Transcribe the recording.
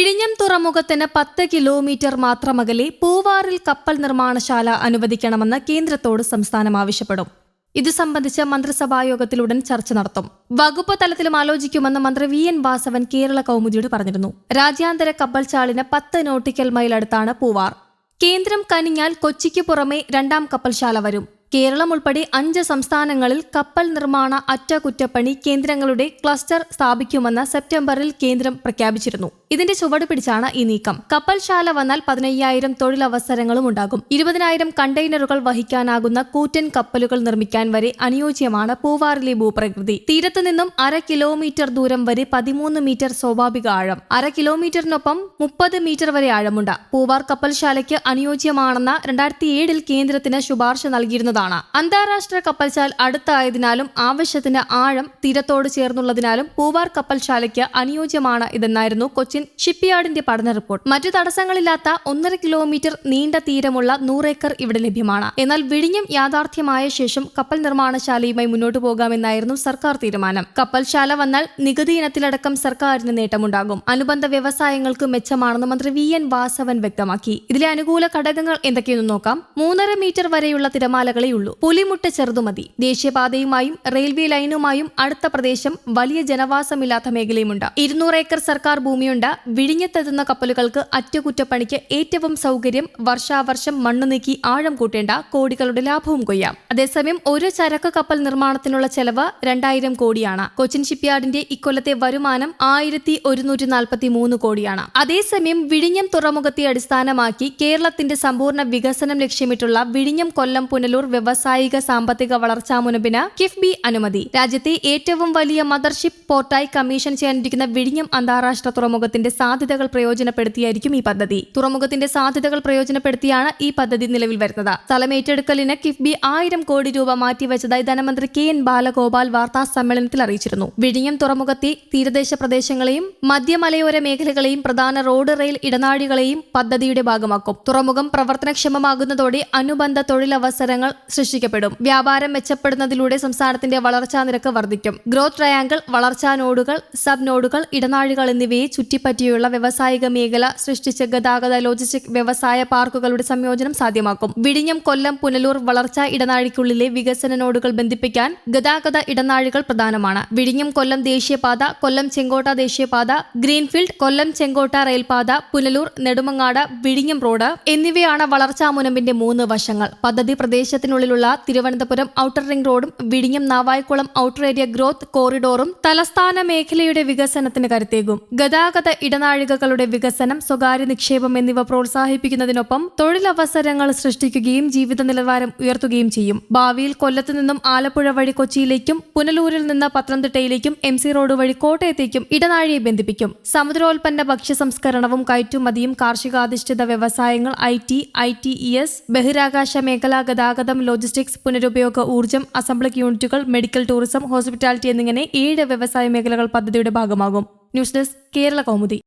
വിഴിഞ്ഞം തുറമുഖത്തിന് പത്ത് കിലോമീറ്റർ മാത്രമകലെ പൂവാറിൽ കപ്പൽ നിർമ്മാണശാല അനുവദിക്കണമെന്ന് കേന്ദ്രത്തോട് സംസ്ഥാനം ആവശ്യപ്പെടും. ഇതു സംബന്ധിച്ച് മന്ത്രിസഭായോഗത്തിലുടൻ ചർച്ച നടത്തും. വകുപ്പ് തലത്തിലും ആലോചിക്കുമെന്ന് മന്ത്രി വി എൻ വാസവൻ കേരള കൗമുദിയോട് പറഞ്ഞിരുന്നു. രാജ്യാന്തര കപ്പൽ ചാളിന് പത്ത് നോട്ടിക്കൽ മൈൽ അടുത്താണ് പൂവാർ. കേന്ദ്രം കനിഞ്ഞാൽ കൊച്ചിക്ക് പുറമെ രണ്ടാം കപ്പൽശാല വരും. കേരളം ഉൾപ്പെടെ അഞ്ച് സംസ്ഥാനങ്ങളിൽ കപ്പൽ നിർമ്മാണ അറ്റകുറ്റപ്പണി കേന്ദ്രങ്ങളുടെ ക്ലസ്റ്റർ സ്ഥാപിക്കുമെന്ന് സെപ്റ്റംബറിൽ കേന്ദ്രം പ്രഖ്യാപിച്ചിരുന്നു. ഇതിന്റെ ചുവട് പിടിച്ചാണ് ഈ നീക്കം. കപ്പൽശാല വന്നാൽ പതിനയ്യായിരം തൊഴിലവസരങ്ങളും ഉണ്ടാകും. ഇരുപതിനായിരം കണ്ടെയ്നറുകൾ വഹിക്കാനാകുന്ന കൂറ്റൻ കപ്പലുകൾ നിർമ്മിക്കാൻ വരെ അനുയോജ്യമാണ് പൂവാറിലെ ഭൂപ്രകൃതി. തീരത്തു നിന്നും അര കിലോമീറ്റർ ദൂരം വരെ പതിമൂന്ന് മീറ്റർ സ്വാഭാവിക ആഴം. അര കിലോമീറ്ററിനൊപ്പം മുപ്പത് മീറ്റർ വരെ ആഴമുണ്ട്. പൂവാർ കപ്പൽശാലയ്ക്ക് അനുയോജ്യമാണെന്ന രണ്ടായിരത്തി ഏഴിൽ കേന്ദ്രത്തിന് ശുപാർശ നൽകിയിരുന്നതാണ് അന്താരാഷ്ട്ര കപ്പൽശാൽ അടുത്തായതിനാലും ആവശ്യത്തിന് ആഴം തീരത്തോട് ചേർന്നുള്ളതിനാലും പൂവാർ കപ്പൽശാലയ്ക്ക് അനുയോജ്യമാണ് ഇതെന്നായിരുന്നു കൊച്ചിൻ ഷിപ്പ്യാർഡിന്റെ പഠന റിപ്പോർട്ട്. മറ്റു തടസ്സങ്ങളില്ലാത്ത ഒന്നര കിലോമീറ്റർ നീണ്ട തീരമുള്ള നൂറേക്കർ ഇവിടെ ലഭ്യമാണ്. എന്നാൽ വിഴിഞ്ഞം യാഥാർത്ഥ്യമായ ശേഷം കപ്പൽ നിർമ്മാണശാലയുമായി മുന്നോട്ടു പോകാമെന്നായിരുന്നു സർക്കാർ തീരുമാനം. കപ്പൽശാല വന്നാൽ നികുതി ഇനത്തിലടക്കം സർക്കാരിന് നേട്ടമുണ്ടാകും. അനുബന്ധ വ്യവസായങ്ങൾക്ക് മെച്ചമാണെന്ന് മന്ത്രി വി എൻ വാസവൻ വ്യക്തമാക്കി. ഇതിലെ അനുകൂല ഘടകങ്ങൾ എന്തൊക്കെയെന്ന് നോക്കാം. മൂന്നര മീറ്റർ വരെയുള്ള തിരമാലകളേ ഉള്ളൂ. പുലിമുട്ട ചെറുതുമതി ദേശീയപാതയുമായും റെയിൽവേ ലൈനുമായും അടുത്ത പ്രദേശം വലിയ ജനവാസമില്ലാത്ത മേഖലയുമുണ്ട്. ഇരുന്നൂറ് ഏക്കർ സർക്കാർ ഭൂമിയുണ്ട്. വിഴിഞ്ഞത്തെത്തുന്ന കപ്പലുകൾക്ക് അറ്റകുറ്റപ്പണിക്ക് ഏറ്റവും സൗകര്യം വർഷാവർഷം മണ്ണ് നീക്കി ആഴം കൂട്ടേണ്ട കോടികളുടെ ലാഭവും കൊയ്യാം. അതേസമയം ഒരു ചരക്ക് കപ്പൽ നിർമ്മാണത്തിനുള്ള ചെലവ് രണ്ടായിരം കോടിയാണ്. കൊച്ചിൻ ഷിപ്പ്യാർഡിന്റെ ഇക്കൊല്ലത്തെ വരുമാനം ആയിരത്തി ഒരുന്നൂറ്റി നാൽപ്പത്തി മൂന്ന് കോടിയാണ്. അതേസമയം വിഴിഞ്ഞം തുറമുഖത്തെ അടിസ്ഥാനമാക്കി കേരളത്തിന്റെ സമ്പൂർണ വികസനം ലക്ഷ്യമിട്ടുള്ള വിഴിഞ്ഞം കൊല്ലം പുനലൂർ വ്യവസായിക സാമ്പത്തിക വളർച്ചാ മുനമ്പിന് കിഫ്ബി അനുമതി. രാജ്യത്തെ ഏറ്റവും വലിയ മദർഷിപ്പ് പോർട്ടായി കമ്മീഷൻ ചെയ്യാനിരിക്കുന്ന വിഴിഞ്ഞം അന്താരാഷ്ട്ര തുറമുഖത്തിന്റെ സാധ്യതകൾ പ്രയോജനപ്പെടുത്തിയായിരിക്കും ഈ പദ്ധതി. തുറമുഖത്തിന്റെ സാധ്യതകൾ പ്രയോജനപ്പെടുത്തിയാണ് ഈ പദ്ധതി നിലവിൽ വരുന്നത്. സ്ഥലമേറ്റെടുക്കലിന് കിഫ്ബി ആയിരം കോടി രൂപ മാറ്റിവെച്ചതായി ധനമന്ത്രി കെ എൻ ബാലഗോപാൽ വാർത്താ സമ്മേളനത്തിൽ അറിയിച്ചിരുന്നു. വിഴിഞ്ഞം തുറമുഖത്തെ തീരദേശ പ്രദേശങ്ങളെയും മധ്യമലയോര മേഖലകളെയും പ്രധാന റോഡ് റെയിൽ ഇടനാഴികളെയും പദ്ധതിയുടെ ഭാഗമാക്കും. തുറമുഖം പ്രവർത്തനക്ഷമമാകുന്നതോടെ അനുബന്ധ തൊഴിലവസരങ്ങൾ സൃഷ്ടിക്കപ്പെടും. വ്യാപാരം മെച്ചപ്പെടുന്നതിലൂടെ സംസ്ഥാനത്തിന്റെ വളർച്ചാ നിരക്ക് വർദ്ധിക്കും. ഗ്രോത്ത് ട്രയാങ്കിൾ വളർച്ചാ നോഡുകൾ സബ് നോഡുകൾ ഇടനാഴികൾ എന്നിവയെ ചുറ്റിപ്പറ്റിയുള്ള വ്യവസായിക മേഖല സൃഷ്ടിച്ച് ഗതാഗത ലോജിസ്റ്റിക് വ്യവസായ പാർക്കുകളുടെ സംയോജനം സാധ്യമാക്കും. വിഴിഞ്ഞം കൊല്ലം പുനലൂർ വളർച്ചാ ഇടനാഴിക്കുള്ളിലെ വികസന നോഡുകൾ ബന്ധിപ്പിക്കാൻ ഗതാഗത ഇടനാഴികൾ പ്രധാനമാണ്. വിഴിഞ്ഞം കൊല്ലം ദേശീയപാത കൊല്ലം ചെങ്കോട്ട ദേശീയപാത ഗ്രീൻഫീൽഡ് കൊല്ലം ചെങ്കോട്ട റെയിൽപാത പുനലൂർ നെടുമങ്ങാട് വിഴിഞ്ഞം റോഡ് എന്നിവയാണ് വളർച്ചാ മുനമ്പിന്റെ മൂന്ന് വശങ്ങൾ. പദ്ധതി പ്രദേശത്തിനുള്ളിലുള്ള തിരുവനന്തപുരം ഔട്ടർ റിംഗ് റോഡും വിഴിഞ്ഞം നാവായിക്കുളം ഔട്ടർ ഏരിയ ഗ്രോത്ത് കോറിഡോറും തലസ്ഥാന മേഖലയുടെ വികസനത്തിന് കരുത്തേകും. ഗതാഗത ഇടനാഴികകളുടെ വികസനം സ്വകാര്യ നിക്ഷേപം എന്നിവ പ്രോത്സാഹിപ്പിക്കുന്നതിനൊപ്പം തൊഴിലവസരങ്ങൾ സൃഷ്ടിക്കുകയും ജീവിത നിലവാരം ഉയർത്തുകയും ചെയ്യും. ഭാവിയിൽ കൊല്ലത്തു നിന്നും ആലപ്പുഴ വഴി കൊച്ചിയിലേക്കും പുനലൂരിൽ നിന്ന് പത്തനംതിട്ടയിലേക്കും എം സി റോഡ് വഴി കോട്ടയത്തേക്കും ഇടനാഴിയെ ബന്ധിപ്പിക്കും. സമുദ്രോൽപ്പന്ന ഭക്ഷ്യ സംസ്കരണവും കയറ്റുമതിയും കാർഷികാധിഷ്ഠിത വ്യവസായങ്ങൾ I T I T E S ബഹിരാകാശ മേഖല ഗതാഗതം ലോജിസ്റ്റിക്സ് പുനരുപയോഗ ഊർജം അസംബ്ലിക് യൂണിറ്റുകൾ മെഡിക്കൽ ടൂറിസം ഹോസ്പിറ്റാലിറ്റി എന്നിങ്ങനെ ഏഴ് വ്യവസായ മേഖലകൾ പദ്ധതിയുടെ ഭാഗമാകും. News desk Kerala Kaumudi.